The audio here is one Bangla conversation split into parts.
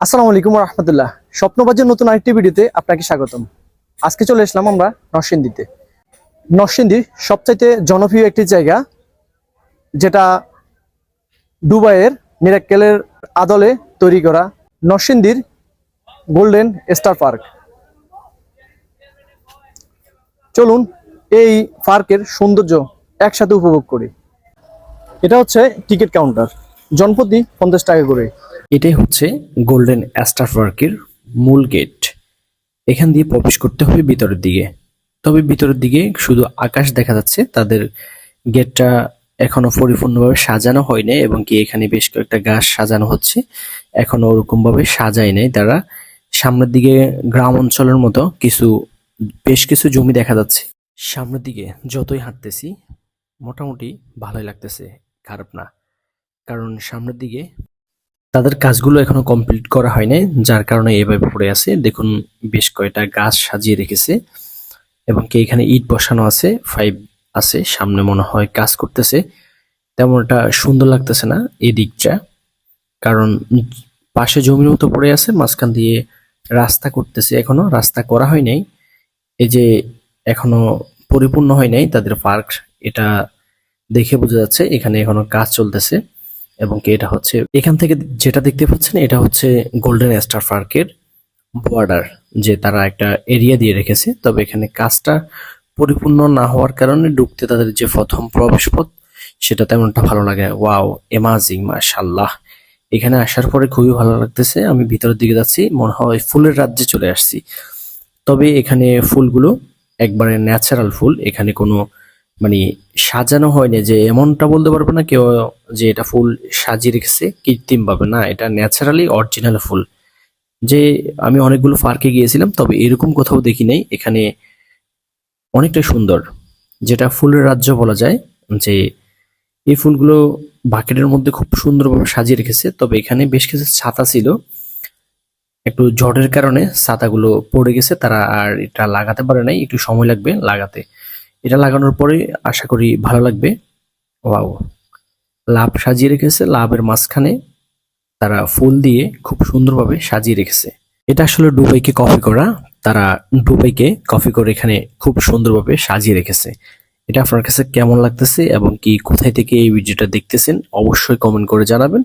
আসসালামু আলাইকুম রহমতুল্লাহ স্বপ্নবাজের নতুন আরেকটি ভিডিওতে আপনাকে স্বাগতম। আজকে চলে আসলাম আমরা নরসিংদীতে। নরসিংদীর সবচাইতে জনপ্রিয় একটি জায়গা, যেটা দুবাইয়ের মিরাক্কেলের আদলে তৈরি করা নরসিংদীর গোল্ডেন স্টার পার্ক। চলুন এই পার্কের সৌন্দর্য একসাথে উপভোগ করি। এটা হচ্ছে টিকিট কাউন্টার। জনপ্রতি পঞ্চাশ টাকা করে। এটাই হচ্ছে গোল্ডেন অ্যাস্টার পার্কের মূল গেট এখান দিয়ে প্রবেশ করতে হবে ভিতরের দিকে। তবে ভিতরের দিকে শুধু আকাশ দেখা যাচ্ছে, তাদের গেটটা এখনও পরিপূর্ণভাবে সাজানো হয়নি এবং কি এখানে বেশ কয়েকটা গাছ সাজানো হচ্ছে। এখনও ওরকম ভাবে সাজায় নাই। তারা সামনের দিকে গ্রাম অঞ্চলের মতো কিছু, বেশ কিছু জমি দেখা যাচ্ছে। সামনের দিকে যতই হাঁটতেছি, মোটামুটি ভালোই লাগতেছে, খারাপ না। কারণ সামনের দিকে তাদের কাজগুলো এখনও কমপ্লিট করা হয় নাই, যার কারণে এভাবে পড়ে আছে। দেখুন, বেশ কয়টা গাছ সাজিয়ে রেখেছে এবং কি এখানে ইট বসানো আছে ফাইভ আছে, সামনে মনে হয় কাজ করতেছে। তেমন একটা সুন্দর লাগতেছে না এই দিকটা কারণ পাশে জমির মতো পড়ে আছে, মাঝখান দিয়ে রাস্তা করতেছে এখনও, রাস্তা করা হয় নাই। এই যে এখনও পরিপূর্ণ হয় নাই, তাদের পার্ক, এটা দেখে বোঝা যাচ্ছে, এখানে এখনও কাজ চলতেছে। এবং কি এটা হচ্ছে, এখান থেকে যেটা দেখতে পাচ্ছেন, এটা হচ্ছে গোল্ডেন স্টার পার্কের বর্ডার যে তারা একটা এরিয়া দিয়ে রেখেছে। তবে এখানে কাজটা পরিপূর্ণ না হওয়ার কারণে ঢুকতে তাদের যে প্রথম প্রবেশ পথ সেটা তেমনটা ভালো লাগে ওয়াও এমাজিং মাশাল্লাহ এখানে আসার পরে খুবই ভালো লাগতেছে। আমি ভিতরের দিকে যাচ্ছি, মনে হয় ফুলের রাজ্যে চলে আসছি। তবে এখানে ফুলগুলো একবারে ন্যাচারাল ফুল। এখানে কোনো মানে সাজানো হয়নি যে এমনটা বলতে পারবে না কেউ যে এটা ফুল সাজিয়ে রেখেছে, কৃত্রিম ভাবে না, এটা ন্যাচারালি অরিজিনাল ফুল। যে আমি অনেকগুলো পার্কে গিয়েছিলাম, তবে এরকম কোথাও দেখি নাই। এখানে অনেকটা সুন্দর, যেটা ফুলের রাজ্য বলা যায়, যে এই ফুলগুলো বাকেটের মধ্যে খুব সুন্দরভাবে সাজিয়ে রেখেছে। তবে এখানে বেশ কিছু ছাতা ছিল। একটু ঝড়ের কারণে ছাতাগুলো পড়ে গেছে, তারা আর এটা লাগাতে পারে নাই। একটু সময় লাগবে লাগাতে। এটা লাগানোর পরে আশা করি ভালো লাগবে। ওয়াও। লাভ সাজিয়ে রেখেছে। লাভের মাঝখানে তারা ফুল দিয়ে খুব সুন্দরভাবে সাজিয়ে রেখেছে। এটা আসলে ডুবাইকে কপি করা। তারা ডুবাইকে কপি করে এখানে খুব সুন্দরভাবে সাজিয়ে রেখেছে। এটা আপনার কাছে কেমন লাগতেছে এবং কি কোথায় থেকে এই ভিডিওটা দেখতেছেন অবশ্যই কমেন্ট করে জানাবেন।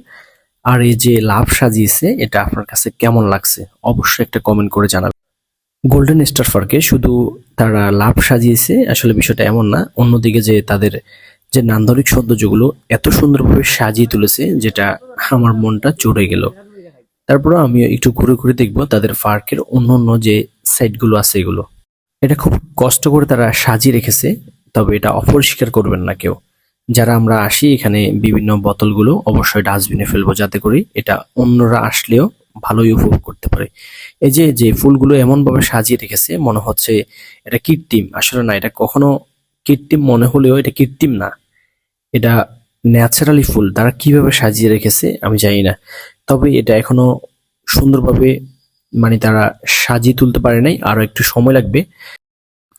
আর এই যে লাভ সাজিয়েছে, এটা আপনার কাছে কেমন লাগছে অবশ্যই একটা কমেন্ট করে জানাবেন। গোল্ডেন স্টার ফার্কে শুধু তারা লাভ সাজিয়েছে। আসলে বিষয়টা এমন না। অন্যদিকে যে তাদের যে নান্দনিক সৌন্দর্যগুলো এত সুন্দরভাবে সাজিয়ে তুলেছে, যেটা আমার মনটা চড়ে গেল। তারপরে আমি একটু ঘুরে ঘুরে দেখব তাদের পার্কের অন্য অন্য যে সাইটগুলো আছে এগুলো। এটা খুব কষ্ট করে তারা সাজিয়ে রেখেছে, তবে এটা অপরিষ্কার করবেন না কেউ। যারা আমরা আসি এখানে বিভিন্ন বোতলগুলো অবশ্যই ডাস্টবিনে ফেলব যাতে করে এটা অন্যরা আসলেও ভালোই উপভোগ করতে পারে। এই যে যে ফুলগুলো এমন ভাবে সাজিয়ে রেখেছে, মনে হচ্ছে এটা কৃত্রিম। আসলে না, এটা কখনো কৃত্রিম মনে হলেও এটা কৃত্রিম না। এটা ন্যাচারালি ফুল। তারা কীভাবে সাজিয়ে রেখেছে, আমি জানি না। তবে এটা এখনও সুন্দরভাবে মানে তারা সাজিয়ে তুলতে পারে নাই আরও একটু সময় লাগবে।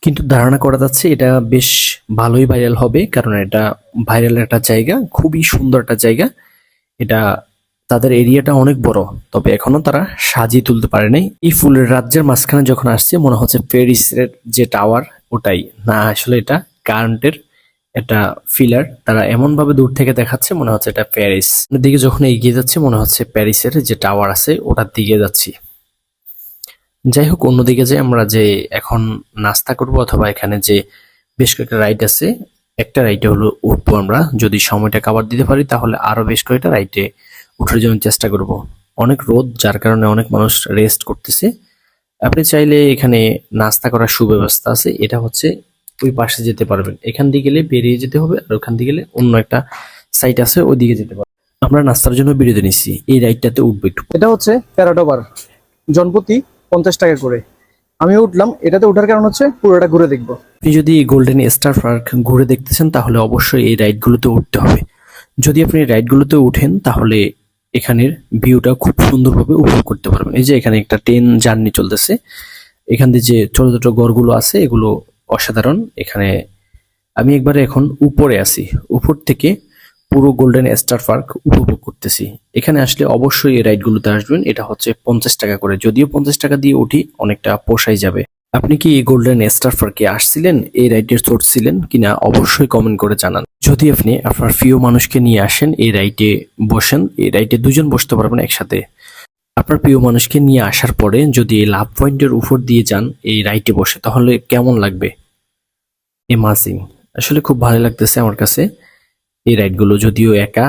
কিন্তু ধারণা করা যাচ্ছে এটা বেশ ভালোই ভাইরাল হবে, কারণ এটা ভাইরাল একটা জায়গা, খুবই সুন্দর একটা জায়গা। এটা তাদের এরিয়াটা অনেক বড়, তবে এখনও তারা সাজিয়ে তুলতে পারে নাই। এই ফুলের রাজ্যের মাঝখানে যখন আসছে, মনে হচ্ছে প্যারিসের যে টাওয়ার, ওটাই। না, আসলে এটা কারেন্টের একটা ফিলার। তারা এমন ভাবে দূর থেকে দেখাচ্ছে, মনে হচ্ছে এটা প্যারিস। দিকে যখন এগিয়ে যাচ্ছে, মনে হচ্ছে প্যারিসের যে টাওয়ার আছে, ওটার দিকে যাচ্ছি। যাই হোক, অন্যদিকে যে আমরা যে এখন নাস্তা করব, অথবা এখানে যে বেশ কয়েকটা রাইড আছে, একটা রাইডে হলো উঠবো আমরা। যদি সময়টা কাবার দিতে পারি, তাহলে আরও বেশ কয়েকটা রাইডে উঠার জন্য চেষ্টা করব। অনেক রোদ যার কারণে অনেক মানুষ রেস্ট করতেছে। আপনি চাইলে এখানে নাস্তা করার সুব্যবস্থা আছে। এটা হচ্ছে ওই পাশে যেতে পারবেন। এখান দিয়ে গেলে বেরিয়ে যেতে হবে আর ওখান দিয়ে গেলে অন্য একটা সাইট আছে ওইদিকে যেতে পারবেন। আমরা নাস্তার জন্য বিরতি নিচ্ছি। এই রাইডটাতে উঠবো একটু। এটা হচ্ছে প্যারাডোবার জনপ্রতি পঞ্চাশ টাকা করে। আমি উঠলাম। এটাতে ওঠার কারণ হচ্ছে পুরোটা ঘুরে দেখব। আপনি যদি গোল্ডেন স্টার পার্ক ঘুরে দেখতেছেন তাহলে অবশ্যই এই রাইডগুলোতে উঠতে হবে। যদি আপনি রাইডগুলোতে উঠেন তাহলে এখানের ভিউটা খুব সুন্দরভাবে উপভোগ করতে পারবেন। এই যে এখানে একটা ট্রেন জার্নি চলতেছে। এখান দিয়ে যে ছোট ছোট গড়গুলো আছে, এগুলো অসাধারণ। এখানে আমি একবারে এখন উপরে আছি। উপর থেকে পুরো গোল্ডেন স্টার পার্ক উপভোগ করতেছি। এখানে আসলে অবশ্যই এই রাইডগুলোতে আসবেন। এটা হচ্ছে পঞ্চাশ টাকা করে। যদিও পঞ্চাশ টাকা দিয়ে উঠি, অনেকটা পোষাই যাবে। আপনি কি এই গোল্ডেন স্টার পার্কে আসছিলেন? এই রাইডে ছিলেন কিনা অবশ্যই কমেন্ট করে জানান। যদি আপনি আপনার প্রিয় মানুষকে নিয়ে আসেন, এই রাইডে বসেন, এই রাইডে দুজন বসতে পারবেন একসাথে। আপনার প্রিয় মানুষকে নিয়ে আসার পরে যদি এই লাভ পয়েন্টের উপর দিয়ে যান, এই রাইডে বসে, তাহলে কেমন লাগবে? এমাজিং আসলে খুব ভালো লাগতেছে আমার কাছে এই রাইডগুলো। যদিও একা,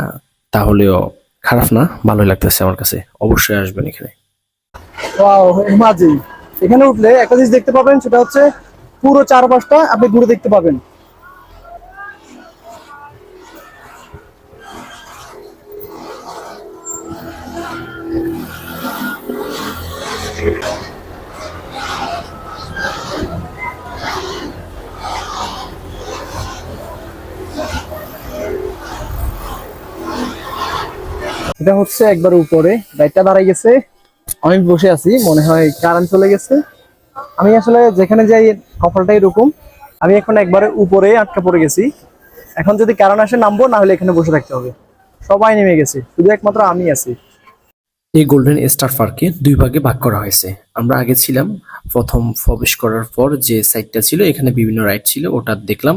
তাহলেও খারাপ না, ভালোই লাগতেছে আমার কাছে। অবশ্যই আসবেন এখানে। এখানে উঠলে একটা জিনিস দেখতে পাবেন, সেটা হচ্ছে পুরো চারপাশটা আপনি ঘুরে দেখতে পাবেন। এটা হচ্ছে একবার উপরে, লাইটটা দাঁড়াই গেছে। আমি বসে আছি, মনে হয় কারেন্ট চলে গেছে। আমি আসলে যেখানে যাই কপালটা এরকম। আমি এখন একবারে উপরে আটকা পড়ে গেছি। এখন যদি কারণ আসে, নামবো, না হলে এখানে বসে থাকতে হবে। সবাই নেমে গেছে, শুধু একমাত্র আমি আছি। এই গোল্ডেন স্টার পার্কে দুই ভাগে ভাগ করা হয়েছে। আমরা আগে ছিলাম, প্রথম প্রবেশ করার পর যে সাইডটা ছিল, এখানে বিভিন্ন রাইড ছিল, ওটা দেখলাম।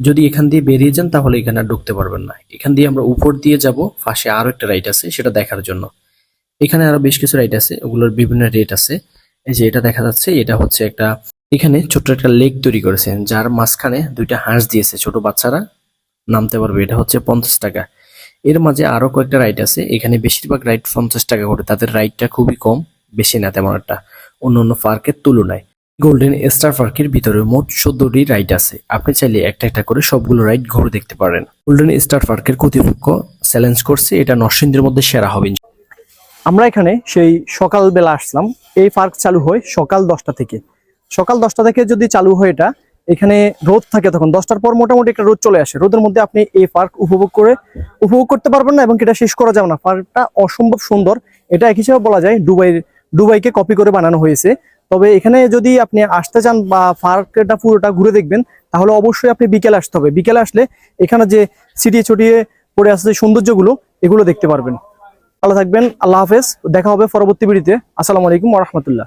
যদি এখান দিয়ে বেরিয়ে যান, তাহলে এখানে ঢুকতে পারবেন না। এখান দিয়ে আমরা উপর দিয়ে যাব, পাশে আরও একটা রাইড আছে, সেটা দেখার জন্য। এখানে আরও বেশ কিছু রাইড আছে, ওগুলোর বিভিন্ন রেট আছে। এই যে এটা দেখা যাচ্ছে, এটা হচ্ছে একটা, এখানে ছোট্ট একটা লেক তৈরি করেছে, যার মাঝখানে দুইটা হাঁস দিয়েছে ছোট বাচ্চারা, নামতে পারবে, এটা হচ্ছে পঞ্চাশ টাকা। এর মাঝে আরও কয়েকটা রাইড আছে, এখানে বেশিরভাগ রাইড পঞ্চাশ টাকা করে, তাদের রাইডটা খুবই কম, বেশি না তেমন একটা, অন্য অন্য পার্কের তুলনায়। গোল্ডেন স্টার পার্কের ভিতরে মোট চোদ্দটি রাইড আছে, আপনি চাইলে একটা একটা করে সবগুলো রাইড ঘুরে দেখতে পারেন। গোল্ডেন স্টার পার্কের কর্তৃপক্ষ চ্যালেঞ্জ করছে, এটা নরসিংদীর মধ্যে সেরা হবে। আমরা এখানে সেই সকালবেলা আসলাম। এই পার্ক চালু হয় সকাল দশটা থেকে। সকাল দশটা থেকে যদি চালু হয় এটা, এখানে রোদ থাকে তখন। দশটার পর মোটামুটি একটা রোদ চলে আসে। রোদের মধ্যে আপনি এই পার্ক উপভোগ করে, উপভোগ করতে পারবেন না এবং এটা শেষ করা যাবে না। পার্কটা অসম্ভব সুন্দর। এটা এক হিসেবে বলা যায় দুবাই, দুবাইকে কপি করে বানানো হয়েছে। তবে এখানে যদি আপনি আসতে চান বা পার্কটা পুরোটা ঘুরে দেখবেন, তাহলে অবশ্যই আপনি বিকেলে আসতে হবে। বিকেলে আসলে এখানে যে ছিটিয়ে ছড়িয়ে পড়ে আসছে সৌন্দর্যগুলো, এগুলো দেখতে পারবেন। ভালো থাকবেন আল্লাহ হাফেজ। দেখা হবে পরবর্তী ভিডিওতে। আসসালামু আলাইকুম রহমতুল্লাহ।